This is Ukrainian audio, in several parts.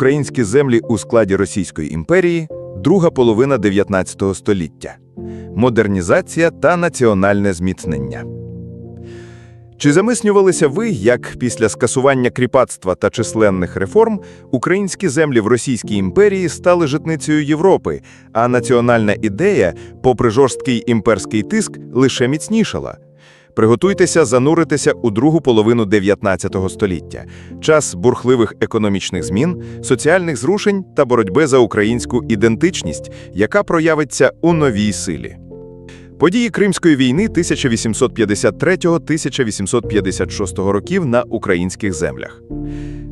Українські землі у складі Російської імперії, друга половина 19 століття. Модернізація та національне зміцнення. Чи замислювалися ви, як після скасування кріпацтва та численних реформ українські землі в Російській імперії стали житницею Європи, а національна ідея, попри жорсткий імперський тиск, лише міцнішала? Приготуйтеся зануритися у другу половину 19 століття, час бурхливих економічних змін, соціальних зрушень та боротьби за українську ідентичність, яка проявиться у новій силі. Події Кримської війни 1853-1856 років на українських землях.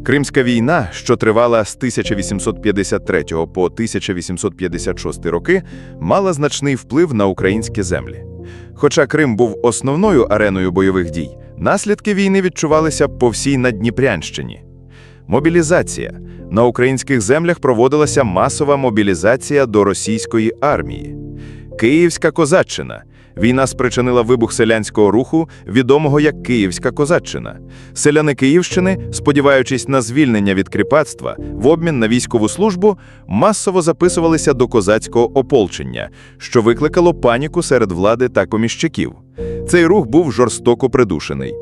Кримська війна, що тривала з 1853 по 1856 роки, мала значний вплив на українські землі. Хоча Крим був основною ареною бойових дій, наслідки війни відчувалися по всій Надніпрянщині. Мобілізація. На українських землях проводилася масова мобілізація до російської армії. Київська козаччина. Війна спричинила вибух селянського руху, відомого як Київська козаччина. Селяни Київщини, сподіваючись на звільнення від кріпацтва, в обмін на військову службу, масово записувалися до козацького ополчення, що викликало паніку серед влади та коміщиків. Цей рух був жорстоко придушений.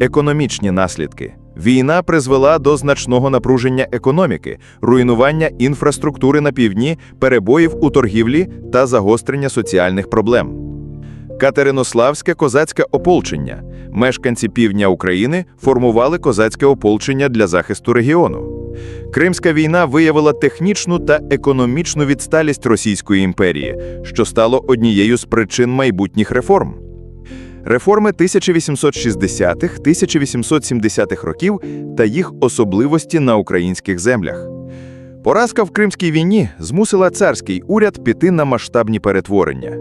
Економічні наслідки. Війна призвела до значного напруження економіки, руйнування інфраструктури на півдні, перебоїв у торгівлі та загострення соціальних проблем. Катеринославське козацьке ополчення. Мешканці півдня України формували козацьке ополчення для захисту регіону. Кримська війна виявила технічну та економічну відсталість Російської імперії, що стало однією з причин майбутніх реформ. Реформи 1860-1870-х років та їх особливості на українських землях. Поразка в Кримській війні змусила царський уряд піти на масштабні перетворення.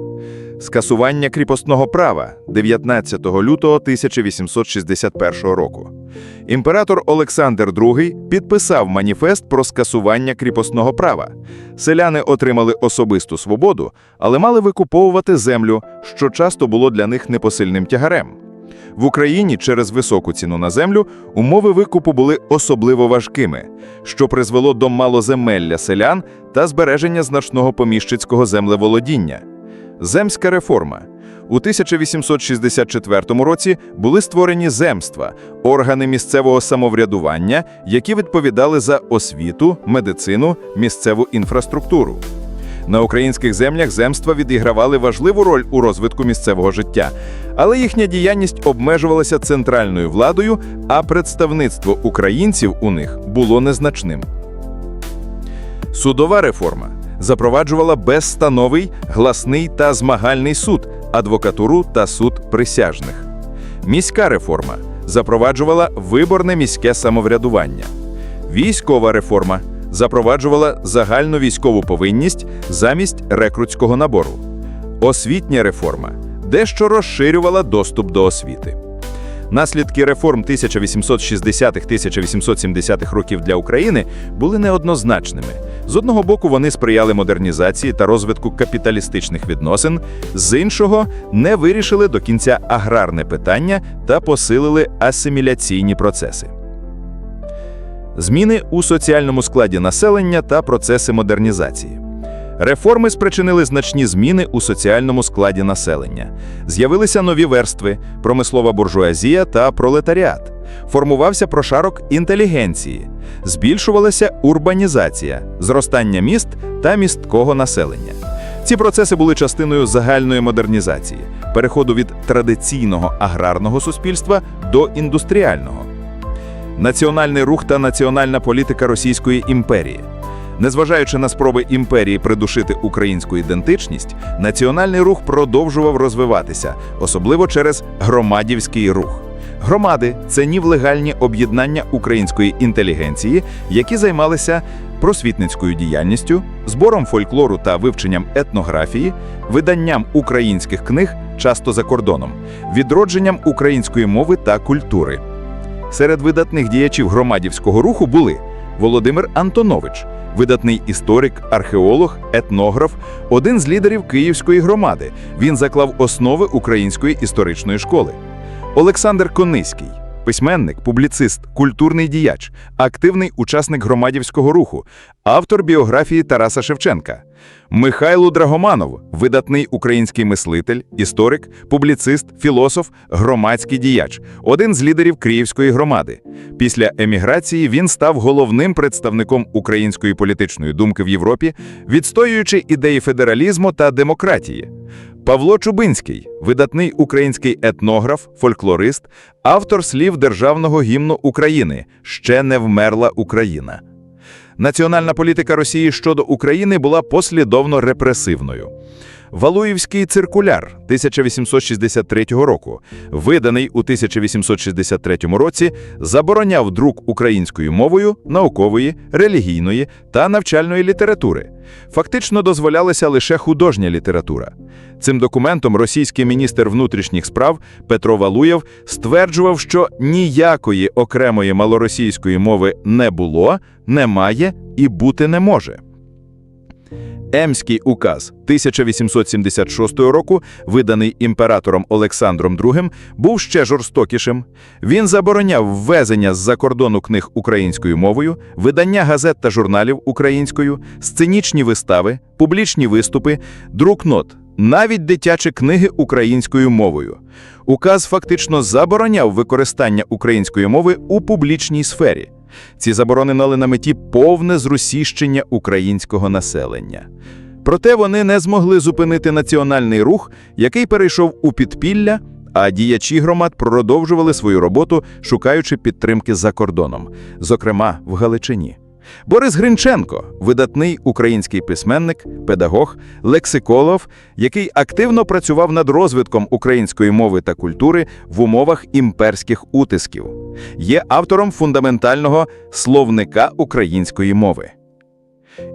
Скасування кріпосного права 19 лютого 1861 року. Імператор Олександр II підписав маніфест про скасування кріпосного права. Селяни отримали особисту свободу, але мали викуповувати землю, що часто було для них непосильним тягарем. В Україні через високу ціну на землю умови викупу були особливо важкими, що призвело до малоземелля селян та збереження значного поміщицького землеволодіння. Земська реформа. У 1864 році були створені земства, органи місцевого самоврядування, які відповідали за освіту, медицину, місцеву інфраструктуру. На українських землях земства відігравали важливу роль у розвитку місцевого життя, але їхня діяльність обмежувалася центральною владою, а представництво українців у них було незначним. Судова реформа запроваджувала безстановий, гласний та змагальний суд, адвокатуру та суд присяжних. Міська реформа запроваджувала виборне міське самоврядування. Військова реформа запроваджувала загальну військову повинність замість рекрутського набору. Освітня реформа дещо розширювала доступ до освіти. Наслідки реформ 1860-1870-х років для України були неоднозначними. З одного боку, вони сприяли модернізації та розвитку капіталістичних відносин, з іншого не вирішили до кінця аграрне питання та посилили асиміляційні процеси. Зміни у соціальному складі населення та процеси модернізації. Реформи спричинили значні зміни у соціальному складі населення. З'явилися нові верстви, промислова буржуазія та пролетаріат. Формувався прошарок інтелігенції, збільшувалася урбанізація, зростання міст та місткого населення. Ці процеси були частиною загальної модернізації, переходу від традиційного аграрного суспільства до індустріального. Національний рух та національна політика Російської імперії. Незважаючи на спроби імперії придушити українську ідентичність, національний рух продовжував розвиватися, особливо через громадівський рух. Громади це нівлегальні об'єднання української інтелігенції, які займалися просвітницькою діяльністю, збором фольклору та вивченням етнографії, виданням українських книг, часто за кордоном, відродженням української мови та культури. Серед видатних діячів громадівського руху були Володимир Антонович, видатний історик, археолог, етнограф, один з лідерів Київської громади. Він заклав основи української історичної школи. Олександр Кониський, письменник, публіцист, культурний діяч, активний учасник громадівського руху, автор біографії Тараса Шевченка. Михайло Драгоманов – видатний український мислитель, історик, публіцист, філософ, громадський діяч, один з лідерів Київської громади. Після еміграції він став головним представником української політичної думки в Європі, відстоюючи ідеї федералізму та демократії. Павло Чубинський – видатний український етнограф, фольклорист, автор слів державного гімну України «Ще не вмерла Україна». Національна політика Росії щодо України була послідовно репресивною. Валуївський циркуляр 1863 року, виданий у 1863 році, забороняв друк українською мовою наукової, релігійної та навчальної літератури. Фактично дозволялася лише художня література. Цим документом російський міністр внутрішніх справ Петро Валуєв стверджував, що ніякої окремої малоросійської мови не було, немає і бути не може. Емський указ 1876 року, виданий імператором Олександром II, був ще жорстокішим. Він забороняв ввезення з-за кордону книг українською мовою, видання газет та журналів українською, сценічні вистави, публічні виступи, друк нот, навіть дитячі книги українською мовою. Указ фактично забороняв використання української мови у публічній сфері. Ці заборони мали на меті повне зрусіщення українського населення. Проте вони не змогли зупинити національний рух, який перейшов у підпілля, а діячі громад продовжували свою роботу, шукаючи підтримки за кордоном, зокрема в Галичині. Борис Гринченко видатний український письменник, педагог, лексиколог, який активно працював над розвитком української мови та культури в умовах імперських утисків, є автором фундаментального словника української мови.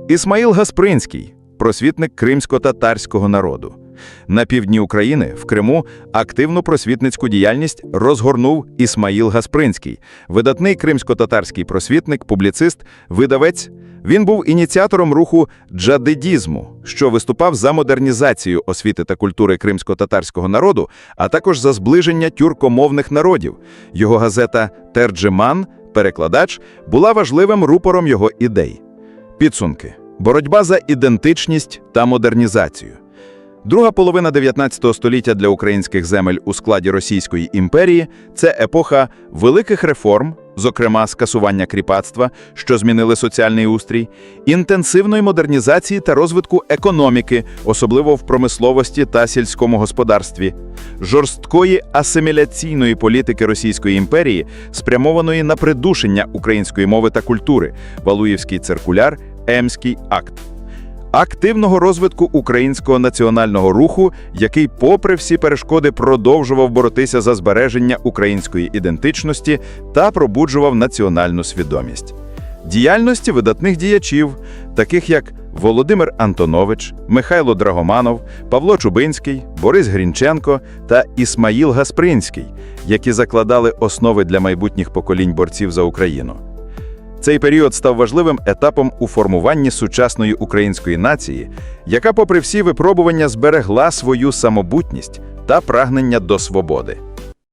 Ісмаїл Гаспринський просвітник кримсько-татарського народу. На півдні України, в Криму, активну просвітницьку діяльність розгорнув Ісмаїл Гаспринський, видатний кримсько-татарський просвітник, публіцист, видавець. Він був ініціатором руху джадидізму, що виступав за модернізацію освіти та культури кримсько-татарського народу, а також за зближення тюркомовних народів. Його газета «Терджеман», перекладач, була важливим рупором його ідей. Підсумки. Боротьба за ідентичність та модернізацію. Друга половина 19 століття для українських земель у складі Російської імперії це епоха великих реформ, зокрема скасування кріпацтва, що змінили соціальний устрій, інтенсивної модернізації та розвитку економіки, особливо в промисловості та сільському господарстві, жорсткої асиміляційної політики Російської імперії, спрямованої на придушення української мови та культури, Валуївський циркуляр, Емський акт активного розвитку українського національного руху, який, попри всі перешкоди, продовжував боротися за збереження української ідентичності та пробуджував національну свідомість. Діяльності видатних діячів, таких як Володимир Антонович, Михайло Драгоманов, Павло Чубинський, Борис Грінченко та Ісмаїл Гаспринський, які закладали основи для майбутніх поколінь борців за Україну. Цей період став важливим етапом у формуванні сучасної української нації, яка, попри всі випробування, зберегла свою самобутність та прагнення до свободи.